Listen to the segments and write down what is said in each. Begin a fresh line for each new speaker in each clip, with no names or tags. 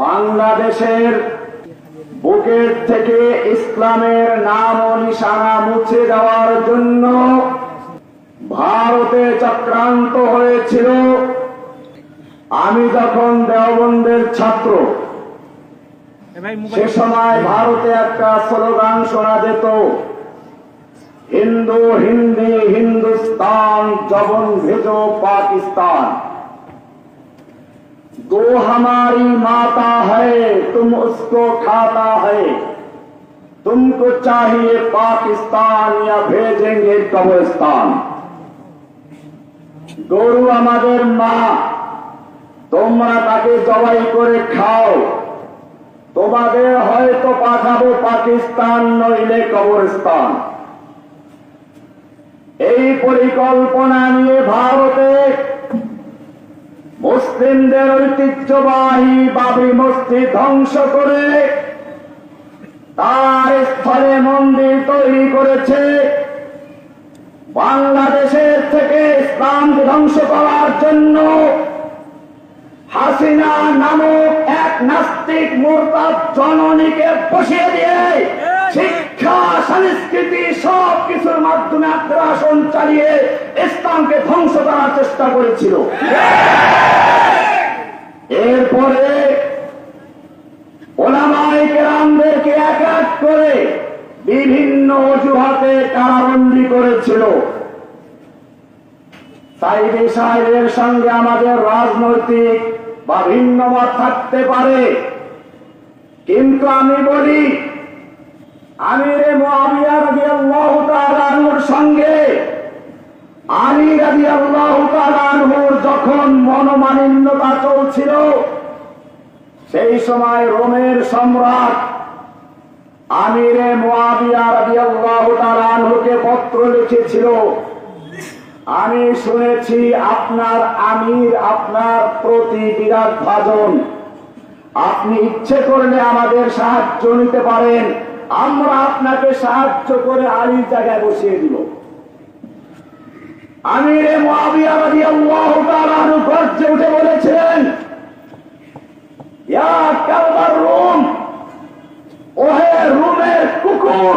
বাংলাদেশের বুকের থেকে ইসলামের নাম ও নিশানা মুছে দেওয়ার জন্য ভারতে চক্রান্ত হয়েছিল। আমি যখন দেওবন্দের ছাত্র, সে সময় ভারতে একটা স্লোগান শোনা যেত, হিন্দু, হিন্দি, হিন্দুস্তান, জবন ভেজো পাকিস্তান। दो हमारी माता है तुम उसको खाता है तुमको चाहिए पाकिस्तान या भेजेंगे कब्रिस्तान গরু আমাদের মা তোমরা তাকে জবাই করে খাও তোমাদের হয়তো পাঠাবো পাকিস্তান নইলে কবরস্তান এই পরিকল্পনা নিয়ে ভারতে মুসলিমদের ঐতিহ্যবাহী বাবরি মসজিদ ধ্বংস করে তার স্থলে মন্দির তৈরি করেছে। বাংলাদেশের থেকে ইসলাম ধ্বংস করার জন্য হাসিনা নামক এক নাস্তিক মোরতাদ জননীকে বসিয়ে দিয়ে শিক্ষা, সংস্কৃতি সব কিছুর মাধ্যমে আগ্রাসন চালিয়ে ইসলামকে ধ্বংস করার চেষ্টা করেছিল। এরপরে কেরামদেরকে এক এক করে বিভিন্ন অজুহাতে কারাবন্দি করেছিল। সাইদি সাহেবের সঙ্গে আমাদের রাজনৈতিক বা ভিন্ন মত থাকতে পারে। কিন্তু আমি বলি আমিরে মুআবিয়া রাদিয়াল্লাহু তাআলা আনহুর সঙ্গে, আলী রাদিয়াল্লাহু তাআলা আনহুর যখন মনোমালিন্যতা চলছিল, সেই সময় রোমের সম্রাট আমিরে মুআবিয়া রাদিয়াল্লাহু তাআলা আনহুকে পত্র লিখেছিল, আমি শুনেছি আপনার আমির, আপনার প্রতি বিরাট ভাজন। আপনি ইচ্ছে করলে আমাদের সাহায্য নিতে পারেন। আমরা আপনাকে সাহায্য করে আলীর জায়গায় বসিয়ে দিব। আমিরে উঠে বলেছিলেন রুম, ওহে রুমের কুকুর,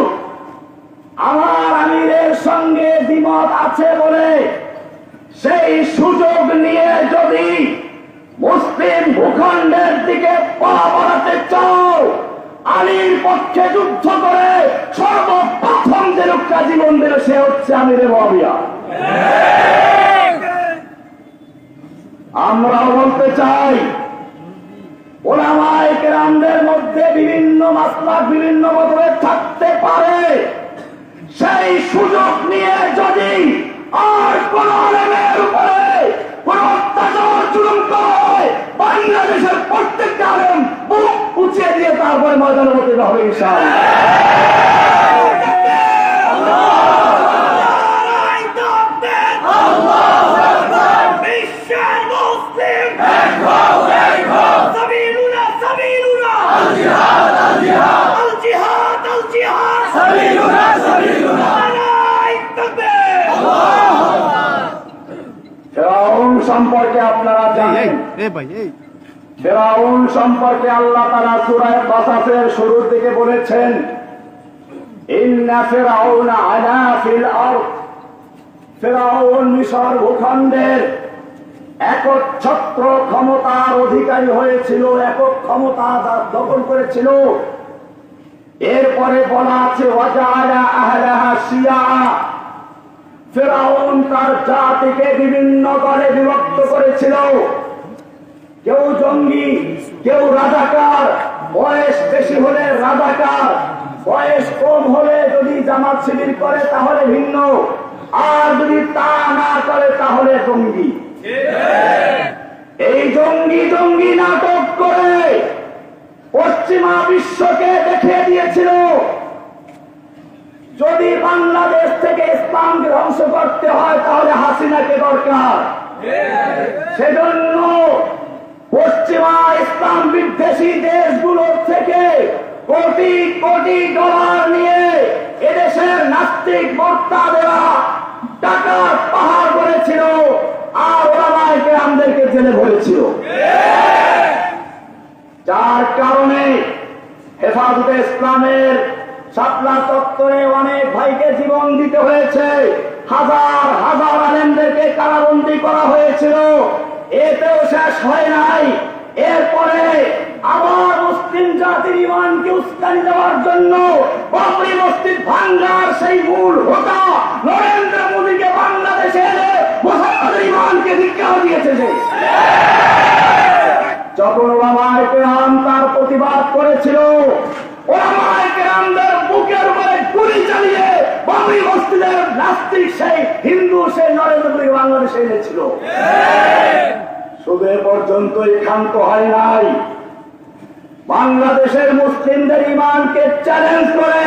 আমার আমিরের সঙ্গে দ্বিমত আছে বলে সেই সুযোগ নিয়ে যদি মুসলিম ভূখণ্ডের দিকে পা বাড়াতে চাও আলীর পক্ষে যুদ্ধ করে সর্বপ্রথম যে লোকটা জীবন দিল, সে হচ্ছে আমিরে মহাবিয়া আমরা বলতে চাই, ওলামায় কেরামদের মধ্যে বিভিন্ন মাসলা বিভিন্ন মতভেদ থাকতে পারে। সেই সুযোগ নিয়ে যদি আর কোন বাংলাদেশের প্রত্যেকটা আলেম বুক উঁচিয়ে দিয়ে তারপরে ময়দানে মধ্যে হবে ইনশাআল্লাহ।
বিশ্বের মুসলিম সাবিলুনা সাবিলুনা আল জিহাদ আল জিহাদ আল জিহাদ আল জিহাদ সাবিলুনা সাবিলুনা নারায়ে তাকবীর
ফেরাউন সম্পর্কে আপনারা জানেন। ফেরাউন সম্পর্কে আল্লাহ তারা সুরায় বাসাসের শুরুর দিকে বলেছেন ইন্না ফেরাউন আলা ফিল আরদ। ফেরাউন মিশর ভূখণ্ডের একচ্ছত্র ক্ষমতার অধিকারী হয়েছিল একক ক্ষমতা দখল করেছিল। এরপরে বলা আছে ওয়াজাআলা আহলাহা শিয়া। ফেরাউন তার জাতিকে বিভিন্ন দলে বিভক্ত করেছিল। কেউ জঙ্গি, কেউ রাজাকার, বয়স বেশি হলে রাজাকার, বয়স কম হলে যদি জামাত শিবির করে তাহলে ভিন্ন, আর যদি তা না করে তাহলে জঙ্গি। এই জঙ্গি জঙ্গি নাটক করে পশ্চিমা বিশ্বকে দেখিয়ে দিয়েছিল। যদি বাংলাদেশ থেকে ইসলামকে ধ্বংস করতে হয়, তাহলে হাসিনাকে দরকার। সেজন্য পশ্চিমা ইসলাম বিদ্বেষী দেশগুলোর থেকে কোটি কোটি ডলার নিয়ে এদেশের নাস্তিক মোর্তাদেরা টাকা পাহাড় করেছিল আর ওরা আমাদেরকে জেলে ভরেছিল। যার কারণে হেফাজতে ইসলামের শাপলা চত্বরে অনেক ভাইকে জীবন দিতে হয়েছে। হাজার হাজার আলেমদেরকে কারাবন্দি করা হয়েছিল। এতেও শেষ হয় নাই। এরপরে আবার মুসলিম জাতির ইমানকে উস্কানি দেওয়ার জন্য বাবরি মসজিদ ভাঙ্গার সেই মূল হোতা নরেন্দ্র মোদীকে বাংলাদেশে এনে মুসলমানের ইমানকে ধিক্কার দিয়েছে যে। যখন ওলামায় কেরাম তার প্রতিবাদ করেছিল, ওলামায় কেরামদের বুকের উপরে গুলি চালিয়ে বাবরি মসজিদের নাস্তিক সেই হিন্দু, সেই নরেন্দ্র মোদী বাংলাদেশে এনেছিল। শুধু এ পর্যন্তই ক্ষান্ত হয় নাই। বাংলাদেশের মুসলিমদের ইমানকে চ্যালেঞ্জ করে।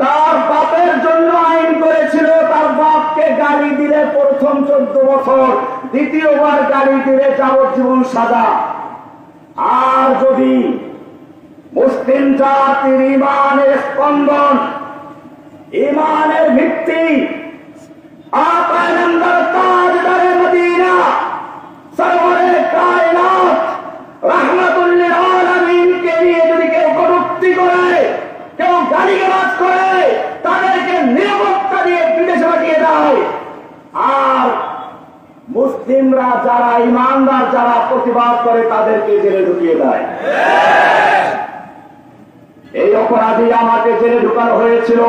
তার বাপের জন্য আইন করেছিল, তার বাপকে গালি দিলে প্রথম চোদ্দ বছর, দ্বিতীয়বার গালি দিলে যাবজ্জীবন সাজা। আর যদি মুসলিম জাতির ইমানের স্পন্দন ইমানের ভিত্তি। মুসলিমরা যারা ইমানদার যারা প্রতিবাদ করে, তাদেরকে জেলে ঢুকিয়ে দেয়। অপরাধী আমাকে জেলে ঢুকানো হয়েছিল।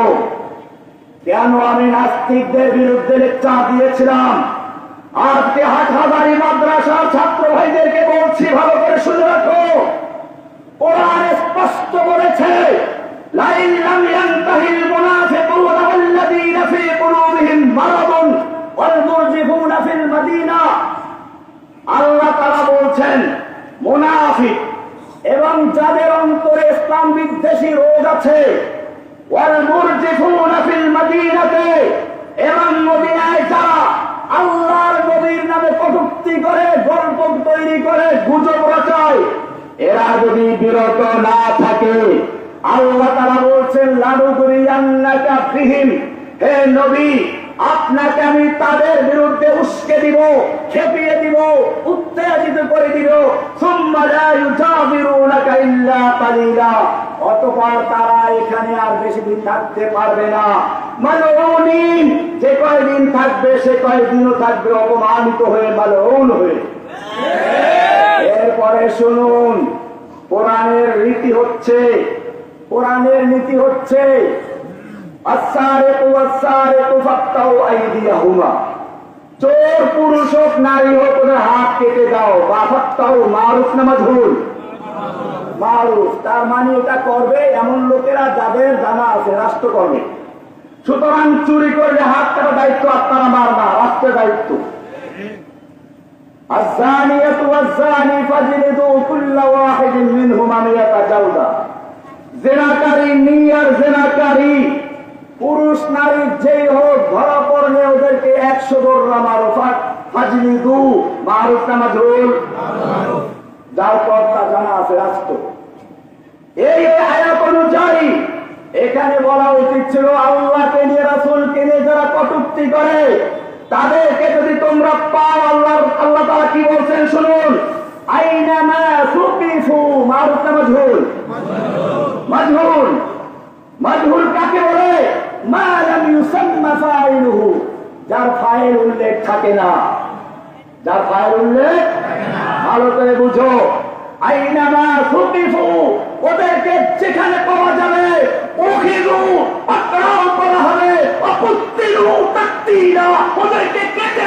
কেন আমি নাস্তিকদের বিরুদ্ধে লেকচার দিয়েছিলাম? আজকে হাটহাজারি মাদ্রাসার ছাত্র ভাইদেরকে বলছি, ভালো করে শুনে রাখো। কোরআন স্পষ্ট বলেছে, লাইন লাম ইয়ানতাহিল মুনাফিকুনা ওয়াল্লাযীনা ফী কুলুবিহিম মারাদুন ওয়াল মুরজিফুনা ফিল মাদিনা। আল্লাহ তাআলা বলছেন, মুনাফিক এবং যাদের অন্তরে ইসলাম বিদ্বেষী রোগ আছে এবং নামে কটূক্তি করে তৈরি করে এরা যদি না থাকে, আল্লাহ বলছেন লাডু করিয়ান্নাকা ফিহিম, হে নবী আপনাকে আমি তাদের বিরুদ্ধে উস্কে দিব, খেপিয়ে দিব, উত্তেজিত করে দিব। অতঃপর তারা এখানে আর বেশি দিন থাকতে পারবে না। যে কয়দিন থাকবে, সে কয়দিনও থাকবে অপমানিত হয়ে হয়ে। এরপরে শুনুন, কোরআনের রীতি হচ্ছে, কোরআনের নীতি হচ্ছে চোর পুরুষ হোক নারী হোক ওদের হাত কেটে দাও বা ফাক্তাউ মারুফ না মাজহুল মারুফ তার মানে এটা করবে এমন লোকেরা যাদের জানা আছে রাষ্ট্র করবে সুতরাং চুরি করলে হাত কাটা দায়িত্ব আপনারা মারবা রাষ্ট্রের দায়িত্ব الزانية والزاني فاجلدوا كل واحد منهما مئة جلدة জেনাকারী নিয়ার জেনাকারী পুরুষ, নারী, যেই হোক, ধরা পড়লে ওদেরকে একশো দৌড়া মারো। ফাজলি দু মারুফ নামা ঝোল যার পর তা জানা আছে, রাষ্ট্র। এই আয়াত অনুযায়ী, এখানে বলা উচিত ছিল, আল্লাহকে নিয়ে, রাসুলকে নিয়ে যারা কটুক্তি করে, তাদেরকে যদি তোমরা পাও আল্লাহ আল্লাহ তারা কি বলছেন শুনুন? আইনা মা সুকিফু মারুফ না মাজহুল মাজহুল মাজহুল কাকে বলে? যার ফাইল উল্লেখ থাকে না। যার ফাইল উল্লেখ ভালো করে বুঝো। আইনামা সুকিফু ওদেরকে যেখানে পাওয়া যাবে ওদেরকে কেটে।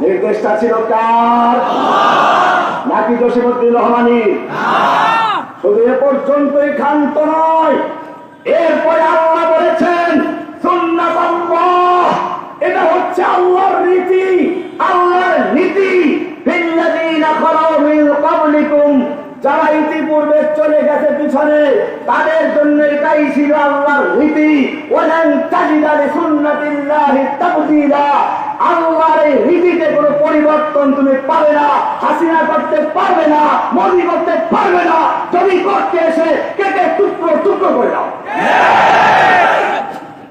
নির্দেশটা ছিল কার? নাকি জসিমুদ্দিন রহমানি শুধু এ পর্যন্তই ক্ষান্ত নয়। এরপরে আল্লাহ বলেছেন এটা হচ্ছে আল্লাহর নীতি। আল্লাহর নীতি। মিন যারা ইতিপূর্বে চলে গেছে পিছনে, তাদের জন্য এটাই ছিল আল্লাহর নীতি। আল্লাহর এই রীতিতে কোনো পরিবর্তন তুমি পাবে না, হাসিনা করতে পারবে না মোদি করতে পারবে না। যদি এসে কেটে টুকরো টুকরো করে দাও।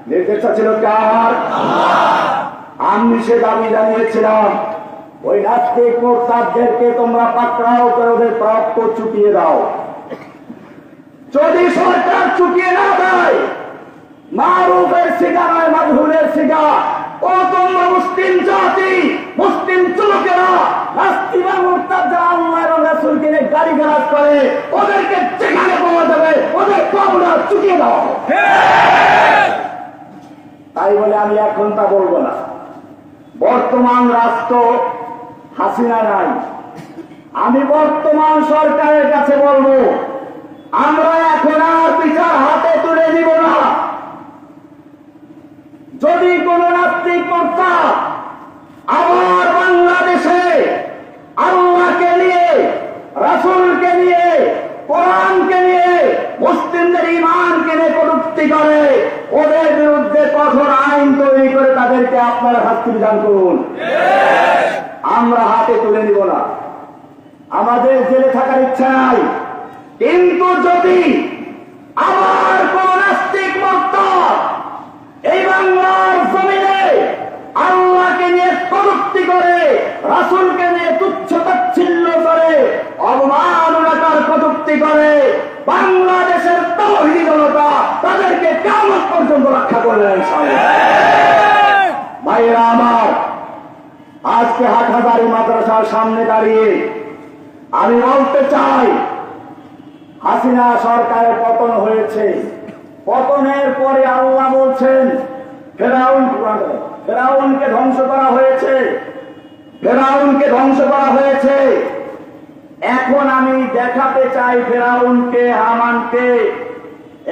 নির্দেশটা ছিল কার? আমি সে দাবি জানিয়েছিলাম ওই নাস্তিক মোরতাদদেরকে তোমরা পাকড়াও করে ওদের প্রাপ্য চুকিয়ে দাও। যদি সরকার চুকিয়ে না দেয় মারুফের শিকার হয় মাধুরের শিকার ও তোমরা মুসলিম মুসলিম করে, ওদেরকে যাবে দাও। তাই বলে আমি এখন তা বলব না। বর্তমান রাষ্ট্র হাসিনা নাই। আমি বর্তমান সরকারের কাছে বলব, আমরা এখন আর বিচার হাতে তুলে দিব না। যদি কোন নাস্তিক কর্তা আবার বাংলাদেশে আল্লাহকে নিয়ে, রাসুলকে নিয়ে, কোরআনকে নিয়ে, মুসলিমদের ইমানকে নিয়ে কটুক্তি করে, ওদের বিরুদ্ধে কঠোর আইন তৈরি করে তাদেরকে আপনারা শাস্তি বিধান করুন। আমরা হাতে তুলে নিব না। আমাদের জেলে থাকার ইচ্ছা নাই। কিন্তু যদি আবার কোন রক্ষা করলেন ভাইরা আমার, আজকে হাটহাজারি মাদ্রাসার সামনে দাঁড়িয়ে আমি বলতে চাই, হাসিনা সরকারের পতন হয়েছে। পতনের পরে আল্লাহ বলছেন, ফেরাউন ফেরাউনকে ধ্বংস করা হয়েছে। ফেরাউনকে ধ্বংস করা হয়েছে। এখন আমি দেখাতে চাই ফেরাউনকে, হামানকে।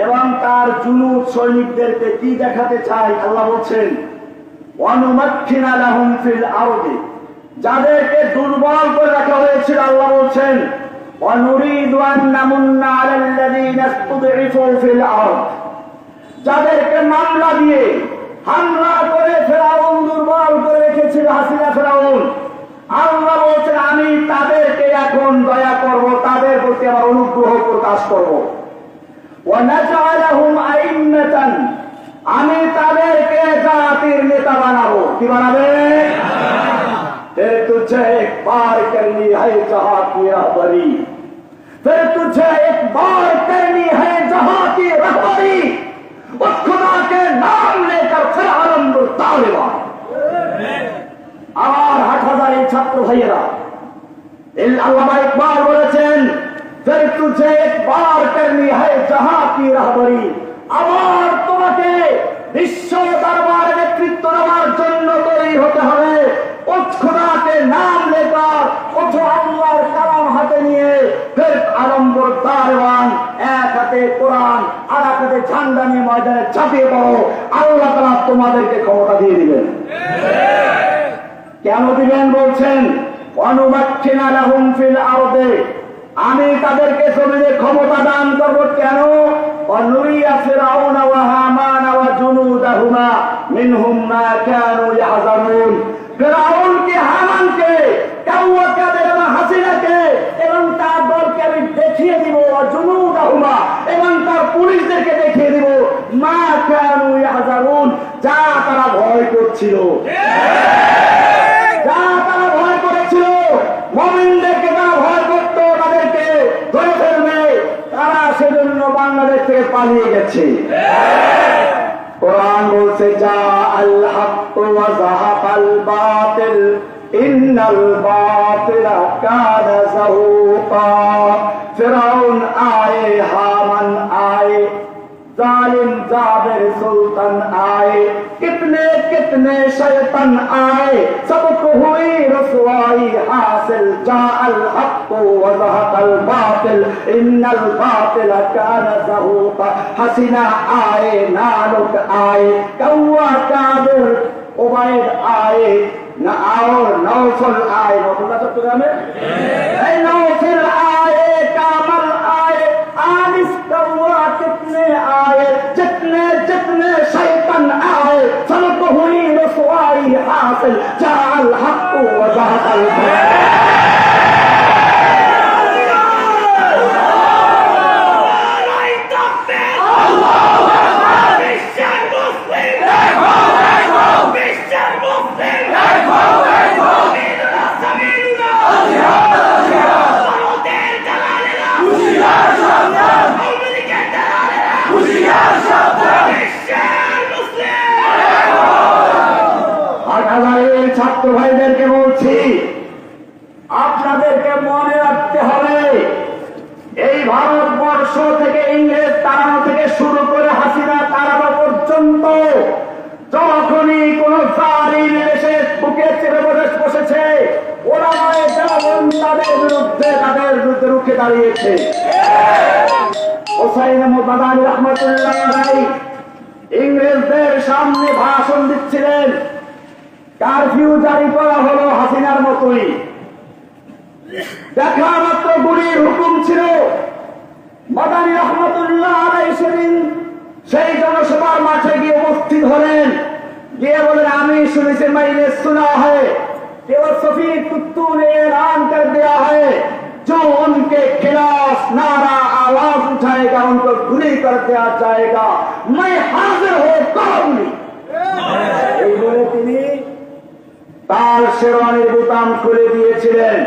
এবং তার জুনু সৈনিকদেরকে কি দেখাতে চায় আল্লাহ বলছেন অনুমাক্ষিনা লাহুম ফিল আরদে। যাদেরকে দুর্বল করে রাখা হয়েছিল, আল্লাহ বলছেন ওয়ান নামুন্না আলাল্লাযীনা ইসতুদঈফু ফিল যাদেরকে মামলা দিয়ে হামলা করে ফেরাউন দুর্বল করে রেখেছিল হাসিনা ফেরাউন, আল্লাহ বলছেন, আমি তাদেরকে এখন দয়া করব, তাদের প্রতি আমার অনুগ্রহ প্রকাশ করব। আমি তাদেরকে জাতির নেতা বানাবো কি বানাবে फिर तुझे एक बार करनी है जहां की रहबरी फिर तुझे एक बार करनी है जहां की रहबरी उस खुदा के नाम लेकर फिर आरंभ तालिबान আমার হাট হাজার এই ছাত্র ভাইয়েরা এই আল্লামা ইকবাল বলেছেন फिर तुझे एक बार करनी है जहां की रहबरी আবার তোমাকে বিশ্ব দরবারে নেতৃত্ব দেওয়ার জন্য তৈরি হতে হবে উস খোদাকে নাম লেকার ওঠো আল্লাহর কালাম হাতে নিয়ে ফের আলম্বর দারওয়ান এক হাতে কোরআন আর এক হাতে ঝান্ডা নিয়ে ময়দানে ঝাঁপিয়ে পড়ো আল্লাহ তারা তোমাদেরকে ক্ষমতা দিয়ে দিবেন কেন দিবেন বলছেন অনুবাক্ষিনা লাহুম ফিল আরদে আমি তাদেরকে জমিনে ক্ষমতা দান করব কেন? এবং তার আমি দেখিয়ে এবং তার পুলিশদেরকে দেখিয়ে দিব, মা কানু যা তারা ভয় করছিল যা তারা ভয় করেছিল মমিনদেরকে তারা ভয় করত তাদেরকে ধরে ফেলবে তারা সেজন্য বাংলাদেশ থেকে পালিয়ে গেছে। কোরআন বলছে, যা আল্লাহ ওয়াজাহাকাল বাতিল ইন্নাল বাতিলা কানা যাহুকা। ফিরাউন আয়ে হামান আয়ে ظالم جابر سلطن آئے۔ کتنے کتنے شیطن آئے۔ سب کو ہوئی رسوائی حاصل۔ جا الحق وزہق الباطل۔ ان الباطل کان زہوق حسنا آئے، نالک آئے۔ کوا کابر، عبید آئے۔ نہ آور نوفل آئے۔ محمد چکرہ میں আল্লাহ কারফিউ জারি করা হলো হাসিনার মতোই দেখা মাত্র গুলির হুকুম ছিল মাদানী রহমতুল্লাহ আলাই সেদিন সেই জনসভার মাঠে গিয়ে উপস্থিত হলেন গিয়ে বলেন আমি শুনেছি মাইনে सुना है कि वो सफी कुत्तू ने ऐलान कर दिया है जो उनके खिलाफ नारा आवाज उठाएगा उनको गुली कर दिया जाएगा मैं हाजिर हो काबुली এই বলে তিনি তার শেরওয়ানির বোতাম খুলে দিয়েছিলেন।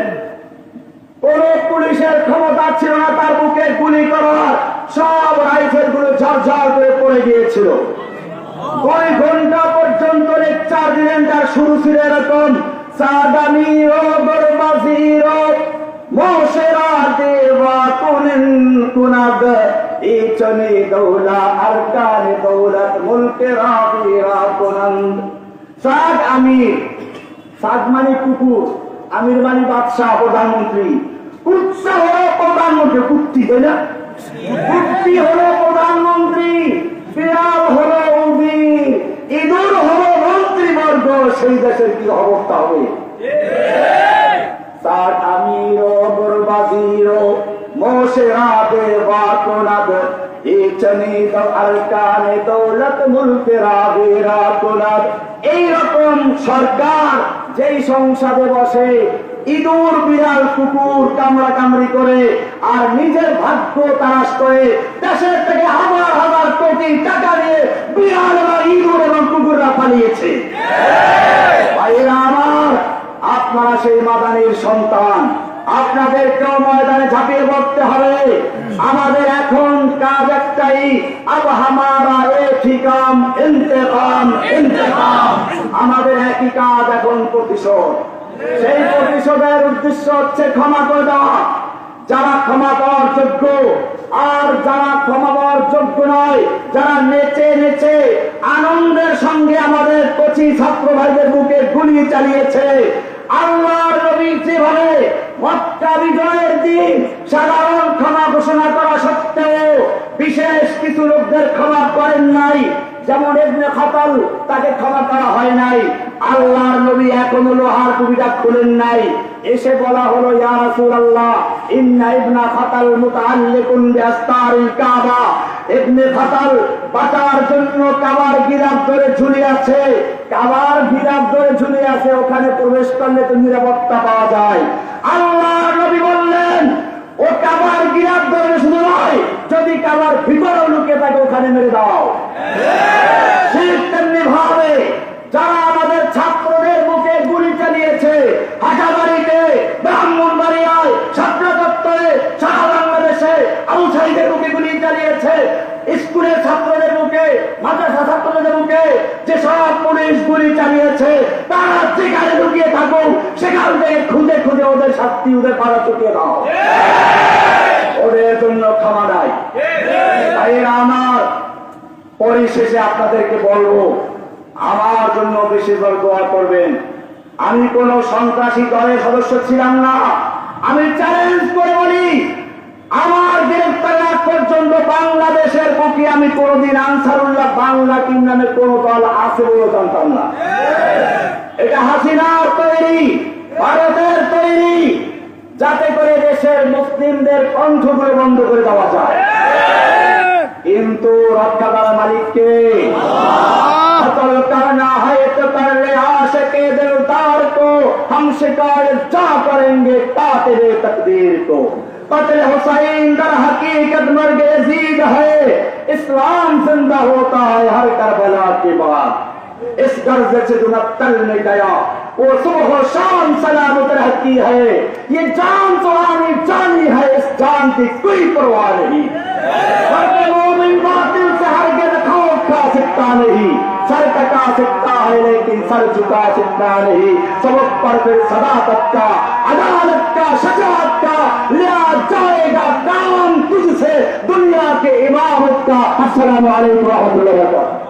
কোন পুলিশের ক্ষমতা ছিল না, তার বুকে গুলি করার। সব রাইফেলগুলো ঝরঝর করে পড়ে গিয়েছিল। কয় ঘণ্টা পর্যন্ত লেকচার দিলেন তার শুরু ছিল এরকম, সাদামি ও সাদ আমির মানে কুকুর, আমির মানে বাদশাহ, প্রধানমন্ত্রী। কুৎসা হলো প্রধানমন্ত্রী কুত্তি তাই না? প্রধানমন্ত্রী বিড়াল ইঁদুর মন্ত্রীবর্গ, সেই দেশের কি অবস্থা হবে? তার আমির ইচনি আলকানে দৌলত মুলকে রাবিরা কোনাদ এইরকম সরকার যেই সংসদে বসে ইঁদুর, বিড়াল, কুকুর কামড়া কামড়ি করে আর নিজের ভাগ্য তারাশ করে দেশের থেকে হাজার হাজার কোটি টাকা নিয়ে বিড়াল এবং ইঁদুর এবং কুকুররা পালিয়েছে। ভাইয়েরা আমার, আপনারা সেই মাদানির সন্তান। আপনাদেরকেও ময়দানে ঝাঁপিয়ে পড়তে হবে। আমাদের এখন কাজ একটাই আব হামারা একই কাম ইন্তেকাম ইন্তেকাম আমাদের একই কাজ এখন প্রতিশোধ সেই প্রতিশোধের উদ্দেশ্য হচ্ছে ক্ষমা করে দেওয়া। যারা ক্ষমা পাওয়ার যোগ্য, আর যারা ক্ষমা পাওয়ার যোগ্য নয়, যারা নেচে নেচে আনন্দের সঙ্গে আমাদের কচি ছাত্র ভাইদের বুকে গুলি চালিয়েছে, আল্লাহর নবী যেভাবে মক্কা বিজয়ের দিন সাধারণ ক্ষমা ঘোষণা করা সত্ত্বেও বিশেষ কিছু লোকদের ক্ষমা করেন নাই যেমন এমনি খাতাল, তাকে ক্ষমা করা হয় নাই। আল্লাহর নবী এখনও লোহার কবিতা খুলেন নাই। এসে বলা হলো, ইয়া খাতাল জন্য ধরে ধরে ওখানে প্রবেশ করলে তো নিরাপত্তা পাওয়া যায়। আল্লাহর নবী ও কাবার গিরাফ ধরে শুধু নয়, যদি কাবার ভিতরেও লুকে থাকে, ওখানে মেরে দাও। ঠিক তেমনি ভাবে যারা আমাদের ছাত্রদের বুকে গুলি চালিয়েছে হাটাবাড়িতে ব্রাহ্মণবাড়িয়ায়, ছাত্র দপ্তরে, সারা বাংলাদেশে আবু সাইদের বুকে গুলি চালিয়েছে স্কুলের ছাত্রদের বুকে মাদ্রাসা ছাত্রদের বুকে যে সব পুলিশ গুলি চালিয়েছে, তারা যেখানে লুকিয়ে থাকুক, সেখান থেকে খুঁজে ওদের শাস্তি ওদের পাড়া চুকিয়ে দাও। ওদের জন্য ক্ষমা নাই ভাইয়েরা আমার পরিশেষে আপনাদেরকে বলব আমার জন্য বেশিরভাগ দোয়া করবেন। আমি কোন সন্ত্রাসী দলের সদস্য ছিলাম না। আমি চ্যালেঞ্জ করে বলি আমার গ্রেফতার আগ পর্যন্ত বাংলাদেশের বুকে আমি কোনদিন আনসারুল্লাহ বাংলা টিম নামে কোন দল আছে বলে জানতাম না। এটা হাসিনার তৈরি। ভারতের তৈরি যাতে করে দেশের মুসলিমদের কণ্ঠগুলো বন্ধ করে দেওয়া যায় কিন্তু রক্ষা করা মালিককে اسلام زندہ ہوتا ہے ہر کربلا کے بعد اس گرز سے جو تل میں گیا وہ صبح و شام سلامت رہتی ہے۔ یہ جان تو جانی ہے، اس جان کی کوئی پرواہ نہیں۔ مومن باطل سے ہر گرد خوف کھا سکتا نہیں۔ سر تکا سکتا ہے، لیکن سر چکا سکتا نہیں۔ سبق پر پھر صداقت کا، عدالت کا، شجاعت کا، لیا جائے گا کام تجھ سے۔ دنیا کے امامت کا۔ السلام علیکم ورحمت اللہ وبرکاتہ۔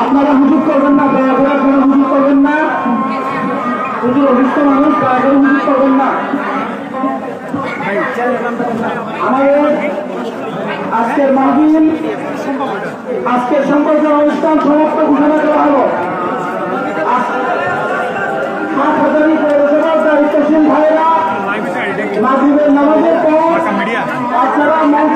আপনারা হুজুর করবেন না, দয়া করে কোনো হুজুর করবেন না। হুজুর অভিষ্ট মানুষ, দয়া করে হুজুর করবেন না। আমাদের আজকের মাহবিল আজকের সম্পর্কে অনুষ্ঠান সমাপ্ত ঘোষণা করা হলো। হাট হাজারি পৌরসভার দায়িত্বশীল ভাইরা মাহবিবের নামাজে